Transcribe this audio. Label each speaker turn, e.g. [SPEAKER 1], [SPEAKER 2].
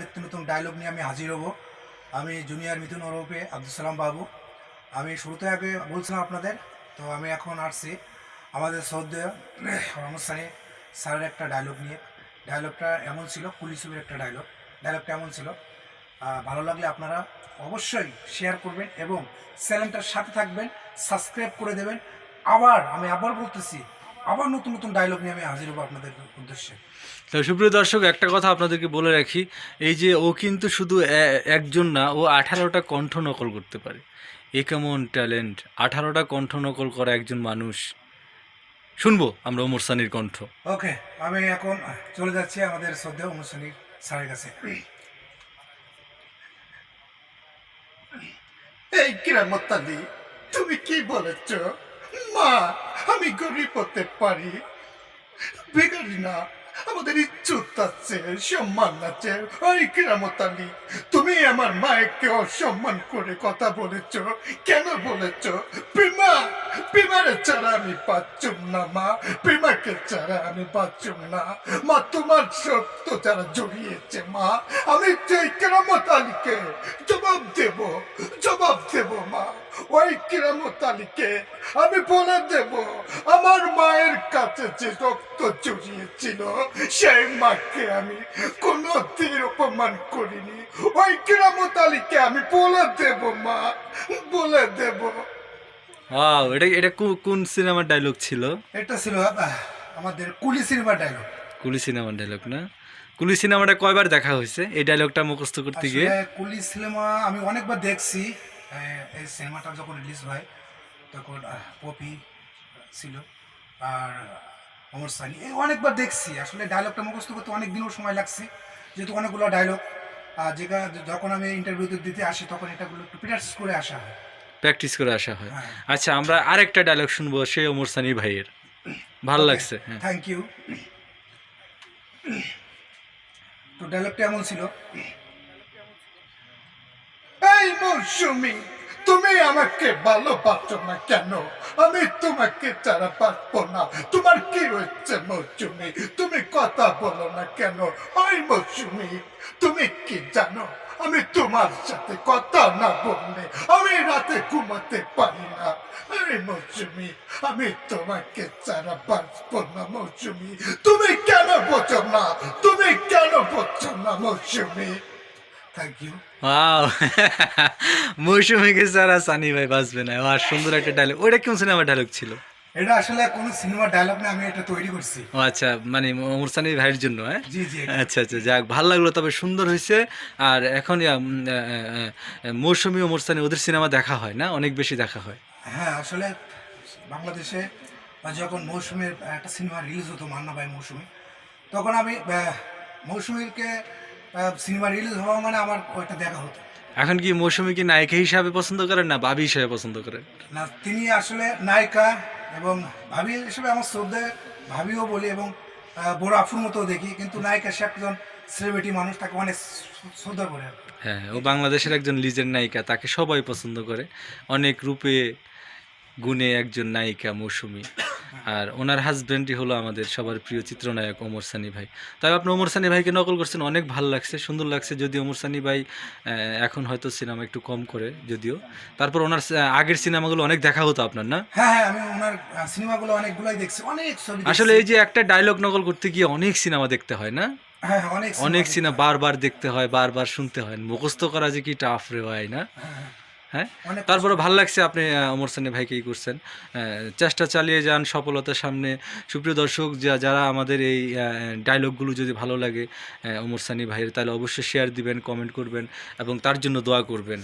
[SPEAKER 1] নিত্য নতুন ডায়লগ নিয়ে আমি হাজির হব। আমি জুনিয়র মিথুন ওরফে আব্দুল সালাম বাবু। আমি শুরুতে আগে বলছিলাম আপনাদের, তো আমি এখন আসছি আমাদের সৌদ্য অনুষ্ঠানে স্যারের একটা ডায়লগ নিয়ে। ডায়লগটা এমন ছিল পুলিশের একটা ডায়লগ ডায়লগটা এমন ছিল। ভালো লাগলে আপনারা অবশ্যই শেয়ার করবেন এবং চ্যানেলটার সাথে থাকবেন সাবস্ক্রাইব করে দেবেন। আবার আমি আবার বলতেছি আবার নতুন নতুন ডায়লগ নিয়ে আমি হাজির হব আপনাদের উদ্দেশ্যে।
[SPEAKER 2] তো সুপ্রিয় দর্শক একটা কথা আপনাদেরকে বলে রাখি এই যে ও কিন্তু শুধু একজন না ও আঠারোটা কণ্ঠ নকল করতে পারে। এ কেমন ট্যালেন্ট আঠারোটা কণ্ঠ নকল করা একজন মানুষ। শুনব আমরা ওমর সানির কণ্ঠ।
[SPEAKER 1] ওকে আমি এখন চলে যাচ্ছি আমাদের শ্রদ্ধা অনুষ্ঠানিক স্যারের কাছে।
[SPEAKER 3] এই কিরামতালি তুমি কি বলেছ? মা আমি গরিব হতে পারি। বেগারি না আমাদের ইজ্জত আছে, সম্মান আছে, ওই কিরামতালি। তুমি আমার মায়েকে অসম্মান করে কথা বলেছ, কেন বলেছ? প্রেমা প্রেমারে ছাড়া আমি পাচ্ছুম না, মা। প্রেমাকে ছাড়া আমি পাচ্ছুম না। মা, তোমার সত্য যারা জড়িয়েছে, মা, আমি সেই কেরামত আলীকে জবাব দেব জবাব দেব, মা। ওই কেরামত আমি বলে দেব, আমার মায়ের কাছে যে রক্ত জড়িয়েছিল সেই মাকে আমি কোনো তীর অপমান করিনি। ওই কেরামত আলীকে আমি বলে দেব মা বলে দেব।
[SPEAKER 2] ওয়াও এটা এটা কোন সিনেমার ডায়লগ ছিল?
[SPEAKER 1] এটা ছিল আমাদের কুলি সিনেমার ডায়লগ
[SPEAKER 2] কুলি সিনেমার ডায়লগ না? কুলি সিনেমাটা কয়বার দেখা হয়েছে? এই ডায়লগটা মুখস্থ করতে গিয়ে?
[SPEAKER 1] কুলি সিনেমা আমি অনেকবার দেখছি। এই সিনেমাটা যখন রিলিজ হয় তখন পপি ছিল। আর অমর সানি। এই অনেকবার দেখছি আসলে ডায়লগটা মুখস্থ করতে অনেক দিনও সময় লাগছে যেহেতু অনেকগুলো ডায়লগ আর যেটা যখন আমি ইন্টারভিউতে দিতে আসি তখন এটাগুলো একটু প্র্যাকটিস করে আসা হয়।
[SPEAKER 2] প্র্যাকটিস করে আসা হয়।
[SPEAKER 1] হ্যাঁ।
[SPEAKER 2] আচ্ছা আমরা আরেকটা ডায়লগ শুনব সেই অমর সানি ভাইয়ের। ভালো লাগছে হ্যাঁ।
[SPEAKER 1] থ্যাংক ইউ তো ডায়লগটা এমন ছিল।
[SPEAKER 3] এই মৌসুমি তুমি আমাকে ভালোবাসো না কেন? আমি তোমাকে ছাড়া পারব না। তোমার কি হচ্ছে মৌসুমি তুমি কথা বলো না কেন? ওই মৌসুমি তুমি কি জানো? আমি তোমার সাথে কথা না বললে আমি রাতে ঘুমাতে পারি না। এই মৌসুমি আমি তোমাকে ছাড়া বাঁচবো না মৌসুমি তুমি কেন বোঝো না? তুমি কেন বোঝো না মৌসুমি
[SPEAKER 1] থ্যাংক ইউ
[SPEAKER 2] ওয়াও মৌসুমীকে ছাড়া সানি ভাই বাঁচবে না। আর সুন্দর একটা ডায়লগ ওইটা কোন সিনেমার ডায়লগ ছিল?
[SPEAKER 1] এটা আসলে কোনো ডায়লগ না আমি এটা তৈরি করছি।
[SPEAKER 2] ও আচ্ছা মানে ভাইয়ের জন্য হ্যাঁ?
[SPEAKER 1] জি জি
[SPEAKER 2] আচ্ছা আচ্ছা যাক ভালো লাগল তবে সুন্দর হয়েছে। আর এখন মৌসুমী ওমর সানি ওদের সিনেমা দেখা হয় না? অনেক বেশি দেখা হয়।
[SPEAKER 1] হ্যাঁ আসলে বাংলাদেশে যখন মৌসুমের একটা সিনেমা রিলিজ হতো মান্না ভাই মৌসুমি তখন আমি মৌসুমীকে সিনেমা রিলিজ হওয়া মানে আমার ওইটা দেখা হতো।
[SPEAKER 2] এখন কি মৌসুমীকে নায়িকা হিসাবে পছন্দ করেন না ভাবি হিসাবে পছন্দ করেন?
[SPEAKER 1] না তিনি আসলে নায়িকা এবং ভাবি হিসেবে আমার শ্রদ্ধে ভাবিও বলি এবং বড় আফুর মতো দেখি কিন্তু নায়িকা সে একজন সেলিব্রিটি মানুষ তাকে অনেক শ্রদ্ধা করে
[SPEAKER 2] হ্যাঁ ও বাংলাদেশের একজন লিজের নায়িকা তাকে সবাই পছন্দ করে। অনেক রূপে গুণে একজন নায়িকা মৌসুমী। আর ওনার হাজব্যান্ডই হলো আমাদের সবার প্রিয় চিত্রনায়ক ওমর সানি ভাই। তাই আপনি ওমর সানি ভাইকে নকল করছেন অনেক ভালো লাগছে সুন্দর লাগছে। যদি ওমর সানি ভাই এখন হয়তো সিনেমা একটু কম করে যদিও। তারপর ওনার আগের সিনেমাগুলো অনেক দেখা হতো আপনার না?
[SPEAKER 1] হ্যাঁ হ্যাঁ আমি ওনার সিনেমাগুলো অনেকগুলোই দেখছি। অনেক ছবি দেখছি।
[SPEAKER 2] আসলে এই যে একটা ডায়লগ নকল করতে গিয়ে অনেক সিনেমা দেখতে হয় না?
[SPEAKER 1] হ্যাঁ হ্যাঁ, অনেক।
[SPEAKER 2] সিনেমা বারবার দেখতে হয় বারবার শুনতে হয়। মুখস্থ করা যে কি টাফ রে হয় না
[SPEAKER 1] হ্যাঁ,
[SPEAKER 2] তারপরে ভালো লাগছে আপনি অমর সেনে ভাইকে ই করছেন। চেষ্টা চালিয়ে যান সফলতার সামনে। সুপ্রিয় দর্শক যা- যারা আমাদের এই ডায়লগগুলো যদি ভালো লাগে অমর সানি ভাইয়ের তাহলে অবশ্যই শেয়ার দিবেন কমেন্ট করবেন এবং তার জন্য দোয়া করবেন।